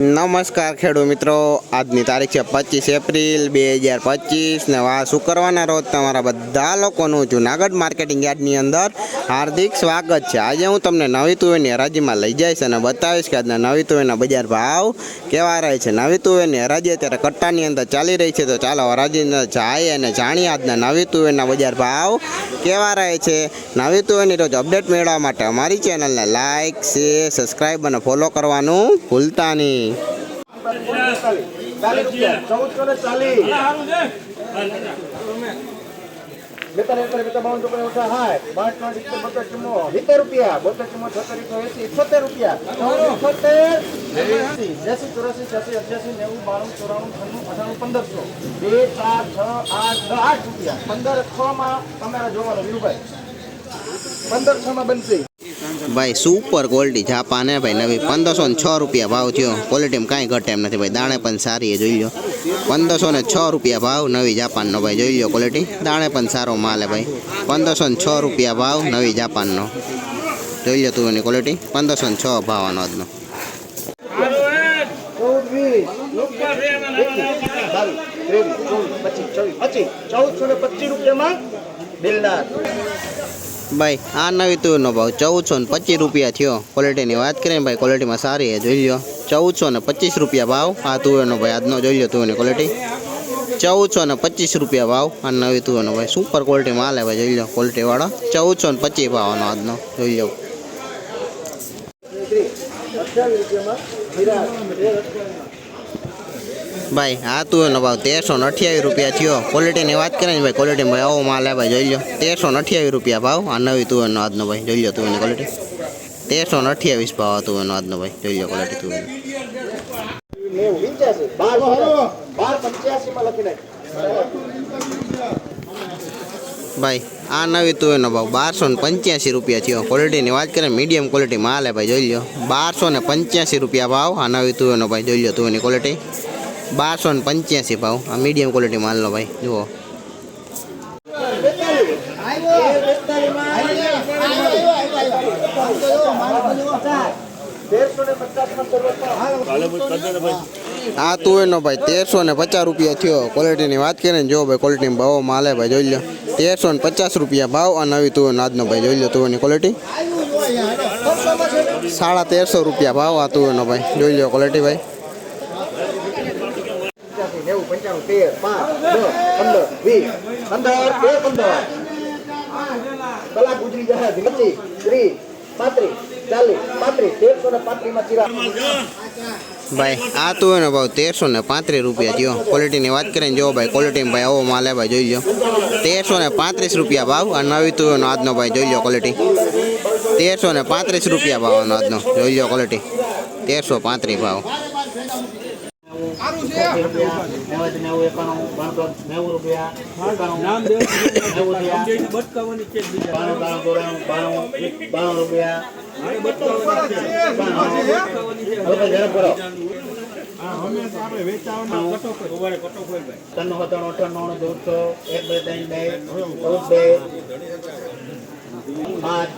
નમસ્કાર ખેડૂત મિત્રો, આજની તારીખ છે પચીસ એપ્રિલ બે હજાર પચીસ ને વા શુક્રવારના રોજ તમારા બધા લોકોનું જુનાગઢ માર્કેટિંગ યાર્ડની અંદર હાર્દિક સ્વાગત છે. આજે હું તમને નવી તુવેરની હરાજીમાં લઈ જઈશ અને બતાવીશ કે આજના નવી તુવેરના બજાર ભાવ કેવા રહે છે. નવી તુવેરની હરાજી અત્યારે કટ્ટાની અંદર ચાલી રહી છે, તો ચાલો હરાજીની જાય અને જાણીએ આજના નવી તુવેરના બજાર ભાવ કેવા રહે છે. નવી તુવેરની રોજ અપડેટ મેળવવા માટે અમારી ચેનલને લાઇક શેર, સબસ્ક્રાઈબ અને ફોલો કરવાનું ભૂલતા નહીં. રૂપિયા. ચૌદસો ચાલીસ. એકર બેતાર બાવન ઓછા હાય. પાંચ સિત્તેર બોતેર ચુમ્મો. સિત્તેર રૂપિયા બોતેર ચુમ્મો છોતેર એસી છોતેર રૂપિયા. છોતેર. એસી ચોરાસી છ્યાસી અઠ્યાસી નેવું બાણું ચોરાણું છન્નું અઠાણું પંદરસો. બે ચાર છ આઠ આઠ રૂપિયા. પંદર છ માં તમારા જોવાનો વીરુભાઈ. પંદર છ માં બનશે. ભાઈ સુપર ક્વોલિટી જાપાન ને ભાઈ, નવી પંદરસો ને છ રૂપિયા ભાવ થયો. ક્વોલિટીમાં કાંઈ ઘટે એમ નથી ભાઈ, દાણે પણ સારી એ જોઈ લો પંદરસો ને છ રૂપિયા ભાવ નવી જાપાનનો ભાઈ, જોઈ લો ક્વોલિટી દાણે પણ સારો માલ ભાઈ. પંદરસો ને છ રૂપિયા ભાવ નવી જાપાનનો. જોઈ લો તું એની ક્વોલિટી પંદરસો ને છ છવ્વીસ પચીસ ચૌદસો ને પચીસ રૂપિયામાં દિલદાર ભાઈ, આ નવી તુરનો ભાવ ચૌદસો ને પચીસ રૂપિયા થયો. ક્વોલિટીની વાત કરીએ ભાઈ ક્વોલિટીમાં સારી એ જોઈ લો ચૌદસો ને પચીસ રૂપિયા ભાવ. આ તુવેરનો ભાઈ, આજનો જોઈ લો તુવેરની ક્વોલિટી ચૌદસો ને પચીસ રૂપિયા ભાવ. આ નવી તુવેરનો ભાઈ સુપર ક્વોલિટી માલ હે ભાઈ, જોઈ લો ક્વોલિટીવાળો ચૌદસો ને પચીસ ભાવનો આજનો, જોઈ લો ભાઈ આ એનો ભાવ તેરસો ને અઠ્યાવીસ રૂપિયા થયો. ક્વોલિટીની વાત કરીએ ને ભાઈ ક્વોલિટીમાં ભાઈ આવો માલ હે ભાઈ, જોઈ લો તેરસો ને અઠ્યાવીસ રૂપિયા ભાવ, આ નવી તુવેરનો આજનો ભાઈ, જોઈ લો તુવેરની ક્વોલિટી તેરસો ને અઠ્યાવીસ ભાવ આ તુવેરનો આજનો ભાઈ, જોઈ લો ક્વોલિટી નાખ ભાઈ, આ નવી તુવેરનો ભાવ બારસો ને પંચ્યાસી રૂપિયા થયો. ક્વોલિટીની વાત કરીએ મીડિયમ ક્વોલિટી માલ હે ભાઈ, જોઈ લો બારસો ને પંચ્યાસી રૂપિયા ભાવ, આ નવી તુવેરનો ભાઈ, જોઈ લો તુવેરની ક્વોલિટી બારસો ને પંચ્યાસી ભાવ. આ મીડિયમ ક્વોલિટી માલનો ભાઈ. જુઓ. તું એનો આ તુવેરનો ભાઈ, તેરસો ને પચાસ રૂપિયા થયો. ક્વોલિટીની વાત કરીએ ને જો ભાઈ ક્વોલિટી ભાવ માલે ભાઈ, જોઈ લો તેરસો ને પચાસ રૂપિયા ભાવ આ નવી તુવેરનો આજનો ભાઈ, જોઈ લો તુવેરની ક્વોલિટી સાડા તેરસો રૂપિયા ભાવ આ તુવેરનો ભાઈ, જોઈ લો ક્વોલિટી ભાઈ પંચ્યાસી પંચાણું તેર પાંચ દસ પંદર વીસ પંદર બે પંદર કલાક ગુજરી જાય પચીસ ત્રીસ પાંત્રીસ ચાલીસ પાંત્રીસ તેરસો ને પાંત્રીસમાં ભાઈ, આ તો એનો ભાવ તેરસો ને પાંત્રીસ રૂપિયા થયો. ક્વોલિટીની વાત કરીને જો ભાઈ ક્વોલિટીમાં ભાઈ આવો માલ ભાઈ, જોઈ લો તેરસો ને પાંત્રીસ રૂપિયા ભાવ અને નવી તુવેરનો આજનો ભાઈ, જોઈ લો ક્વોલિટી તેરસો ને પાંત્રીસ રૂપિયા ભાવનો આજનો, જોઈ લો ક્વોલિટી તેરસો પાંત્રીસ ભાવ. નેવું નેવું એકાણું બાણું નેવું રૂપિયા. એકાણું નેવું રૂપિયા બાણું બાણું ચોરાણું બાણું બાણું રૂપિયા ત્રણ સત્તાણું અઠાણું ચૌદસો એક બે ત્રણ બે ચૌદ બે પાંચ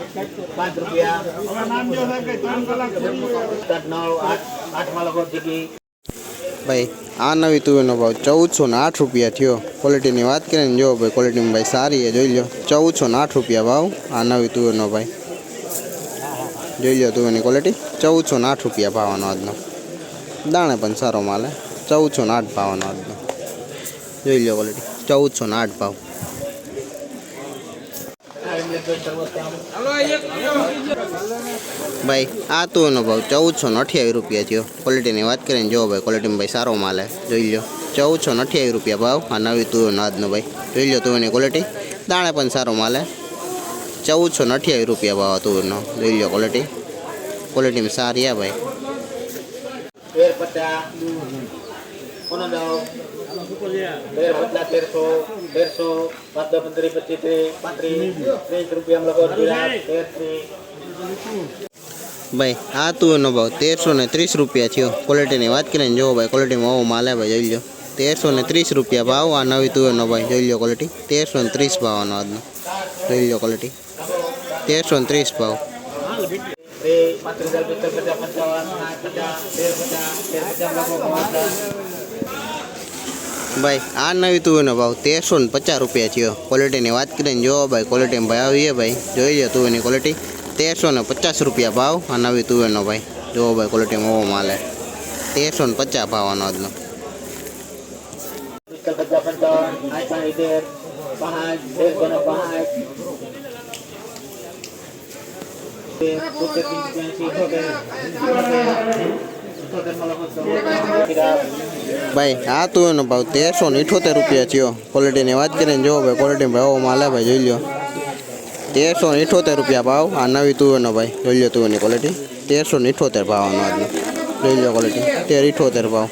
પાંચ રૂપિયા નવ આઠ આઠમાં લખો ટીકી ભાઈ, આ નવી તુવેરનો ભાવ ચૌદસો ને આઠ રૂપિયા થયો. ક્વોલિટીની વાત કરીએ ને જો ભાઈ ક્વોલિટીમાં ભાઈ સારી જોઈ લો ચૌદસો ને આઠ રૂપિયા ભાવ, આ નવી તુવેરનો ભાઈ. જોઈ લો તુવેરની ક્વોલિટી ચૌદસો ને આઠ રૂપિયા ભાવનો આજનો. દાણે પણ સારો માલ ચૌદસો ને આઠ ભાવનો આજનો. જોઈ લો ક્વોલિટી ચૌદસો ને આઠ ભાવ. ભાઈ, આ તુવેરનો ભાવ ચૌદસો ને અઠ્યાવીસ રૂપિયા થયો. ક્વોલિટીની વાત કરીને જો ભાઈ ક્વોલિટીમાં ભાઈ સારો માલ હે. જોઈ લો ચૌદસો ને અઠ્યાવીસ રૂપિયા ભાવ. આ નવી તુવેરનો આજનો ભાઈ. જોઈ લો તુવેરની ક્વોલિટી દાણે પણ સારો માલ હે. ચૌદસો ને અઠ્યાવીસ રૂપિયા ભાવ આ તુવેરનો જોઈ લો ક્વોલિટી ક્વોલિટીમાં સારી હે ભાઈ. કોનો દાવ? તેર પચાસ તેરસો તેરસો પાંચ દસ પંદરી પચીસ ત્રીસ પાંત્રીસ ત્રીસ રૂપિયા તેર ભાઈ આ તુવેરનો ભાવ તેરસો ને ત્રીસ રૂપિયા થયો. ક્વોલિટીની વાત કરીને જોવો ભાઈ ક્વોલિટીમાં આવો માલ ભાઈ જોઈ લો તેરસો ને ત્રીસ રૂપિયા ભાવ આ નવી તુવેરનો ભાઈ જોઈ લો ક્વોલિટી તેરસો ને ત્રીસ ભાવનો આજનો. જોઈ લો ક્વોલિટી તેરસો ને ત્રીસ ભાવ. પાંત્રીસ હજાર પચાસ પચાસ પંચાવન પચાસ તેર પચાસ તેર પચાસ ભાઈ આ નવી તુવેરનો ભાવ તેરસો ને પચાસ રૂપિયા થયો ક્વોલિટીની વાત કરીને જો ભાઈ ક્વોલિટીમાં ભાઈ આવીએ ભાઈ જોઈ લો તુવેરની ક્વોલિટી તેરસો ને પચાસ રૂપિયા ભાવ આ નવી તુવેરનો ભાઈ જો ભાઈ ક્વોલિટીમાં ઓવો માલે તેરસો ને પચાસ ભાવ આનો આજનો પાંચ ભાઈ, આ તુવેરનો ભાવ તેરસો ને ઇઠોતેર રૂપિયા થયો. ક્વોલિટીની વાત કરીને જો ભાઈ ક્વોલિટી ભાવ ઓવો માલે ભાઈ, જોઈ લો તેરસો ને ઇઠોતેર રૂપિયા ભાવ, આ નવી તુવેરનો ભાઈ, જોઈ લો તુવેરની ક્વોલિટી તેરસો ને ઇઠોતેર ભાવ આનો આજનો. જોઈ લો ક્વોલિટી તેર ઇઠોતેર ભાવ.